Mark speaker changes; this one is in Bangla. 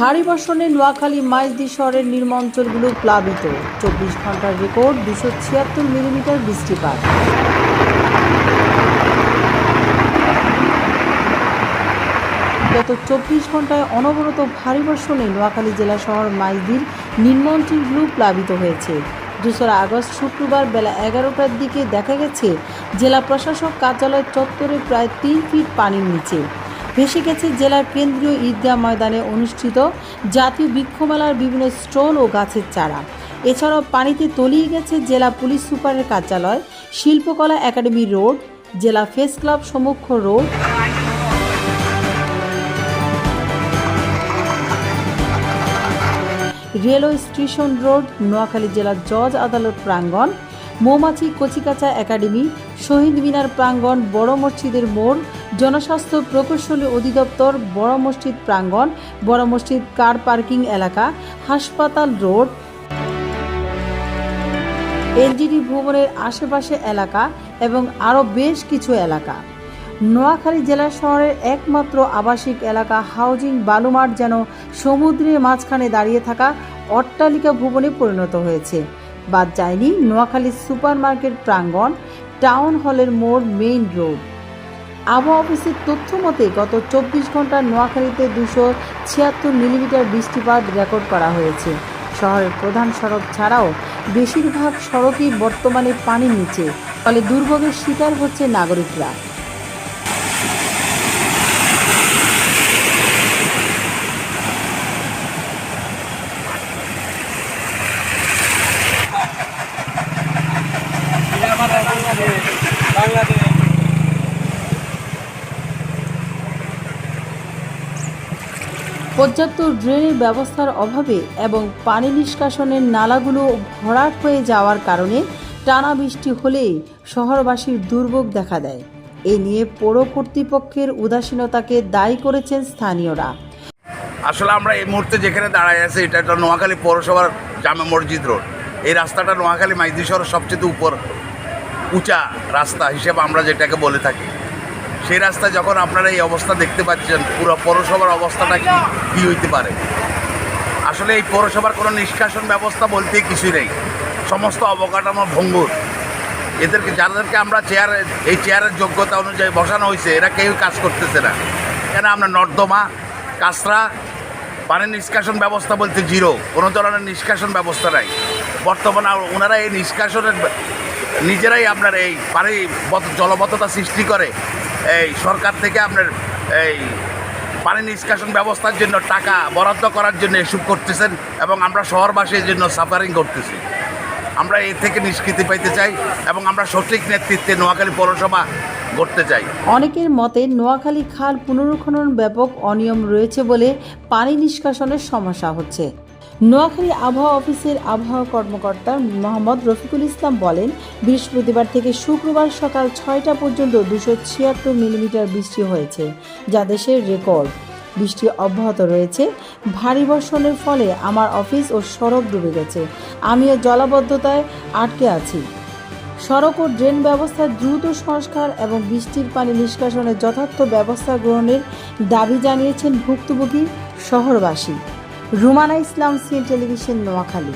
Speaker 1: ভারী বর্ষণে নোয়াখালী মাইজদি শহরের নির্মাঞ্চলগুলো প্লাবিত। চব্বিশ ঘণ্টার রেকর্ড, দুশো ছিয়াত্তর মিলিমিটার বৃষ্টিপাত। গত চব্বিশ ঘন্টায় অনবরত ভারী বর্ষণে নোয়াখালী জেলা শহর মাইজদির নিম্নাঞ্চলগুলো প্লাবিত হয়েছে। দোসরা আগস্ট শুক্রবার বেলা এগারোটার দিকে দেখা গেছে, জেলা প্রশাসক কার্যালয় চত্বরে প্রায় তিন ফিট পানির নিচে। ভেসে গেছে জেলার কেন্দ্রীয় ঈদগাহ ময়দানে অনুষ্ঠিত জাতীয় বৃক্ষমেলার বিভিন্ন স্টল ও গাছের চারা। এছাড়াও পানিতে তলিয়ে গেছে জেলা পুলিশ সুপারের কার্যালয়, শিল্পকলা একাডেমি রোড, জেলা face club সমক্ষ road. Railway station road, Noakhali জেলার জজ আদালত প্রাঙ্গণ, মৌমাছি কচিকাচা একাডেমি, শহীদ মিনার প্রাঙ্গণ, বড় মসজিদের মোড় জনস্বাস্থ্য প্রকৌশলী অধিদপ্তর বড় মসজিদ প্রাঙ্গণ, বড় মসজিদ কার পার্কিং এলাকা, হাসপাতাল রোড, এলজিডি ভবনের আশেপাশে এলাকা এবং আরও বেশ কিছু এলাকা। নোয়াখালী জেলা শহরের একমাত্র আবাসিক এলাকা হাউজিং বালুমাঠ যেন সমুদ্রের মাঝখানে দাঁড়িয়ে থাকা অট্টালিকা ভবনে পরিণত হয়েছে। বাদ যায়নি নোয়াখালী সুপার মার্কেট প্রাঙ্গণ, টাউন হলের মোড় মেইন রোড। আবহাওয়া অফিসের তথ্য মতে, গত চব্বিশ ঘণ্টা নোয়াখালীতে দুশো ছিয়াত্তর মিলিমিটার বৃষ্টিপাত রেকর্ড করা হয়েছে। শহরের প্রধান সড়ক ছাড়াও বেশিরভাগ সড়কই বর্তমানে পানির নিচে, ফলে দুর্ভোগের শিকার হচ্ছে নাগরিকরা। পর্যাপ্ত ড্রেনের ব্যবস্থার অভাবে এবং পানি নিষ্কাশনের নালাগুলো ভরাট হয়ে যাওয়ার কারণে টানা বৃষ্টি হলেই শহরবাসীর দুর্ভোগ দেখা দেয়। এ নিয়ে পৌর কর্তৃপক্ষের উদাসীনতাকে দায়ী করেছেন স্থানীয়রা।
Speaker 2: আসলে আমরা এই মুহূর্তে যেখানে দাঁড়ায় আছি, এটা একটা নোয়াখালী পৌরসভার জামে মসজিদ রোড। এই রাস্তাটা নোয়াখালী মাইদি শহরের সবচেয়ে উপর উঁচা রাস্তা হিসেবে আমরা যেটাকে বলে থাকি। সেই রাস্তায় যখন আপনারা এই অবস্থা দেখতে পাচ্ছেন, পুরো পৌরসভার অবস্থাটা কি, কী হইতে পারে? আসলে এই পৌরসভার কোনো নিষ্কাশন ব্যবস্থা বলতে কিছুই নেই। সমস্ত অবকাঠামো ভঙ্গুর। এদেরকে, যাদেরকে আমরা চেয়ারে এই চেয়ারের যোগ্যতা অনুযায়ী বসানো হয়েছে এরা কেউ কাজ করতেছে না। কেন আমরা নর্দমা কাঁচরা পানি নিষ্কাশন ব্যবস্থা বলতে জিরো। কোনো ধরনের নিষ্কাশন ব্যবস্থা নাই। বর্তমানে ওনারা এই নিষ্কাশনের, নিজেরাই আপনার এই পানি জলবদ্ধতা সৃষ্টি করে। এই সরকার থেকে আপনার এই পানি নিষ্কাশন ব্যবস্থার জন্য টাকা বরাদ্দ করার জন্য এসব করতেছেন এবং আমরা শহরবাসী এর জন্য সাফারিং করতেছি। আমরা এর থেকে নিষ্কৃতি পাইতে চাই এবং আমরা সঠিক নেতৃত্বে নোয়াখালী পৌরসভা করতে চাই।
Speaker 1: অনেকের মতে নোয়াখালী খাল পুনরুখনন ব্যাপক অনিয়ম রয়েছে বলে পানি নিষ্কাশনের সমস্যা হচ্ছে। নোয়াখালী আবহাওয়া অফিসের আবহাওয়া কর্মকর্তা মোহাম্মদ রফিকুল ইসলাম বলেন, বৃহস্পতিবার থেকে শুক্রবার সকাল ছয়টা পর্যন্ত দুশো ছিয়াত্তর মিলিমিটার বৃষ্টি হয়েছে, যা দেশের রেকর্ড। বৃষ্টি অব্যাহত রয়েছে। ভারী বর্ষণের ফলে আমার অফিস ও সড়ক ডুবে গেছে। আমিও জলাবদ্ধতায় আটকে আছি। সড়ক ও ড্রেন ব্যবস্থার দ্রুত সংস্কার এবং বৃষ্টির পানি নিষ্কাশনের যথার্থ ব্যবস্থা গ্রহণের দাবি জানিয়েছেন ভুক্তভোগী শহরবাসী। Rumana Islam CN television Noakhali.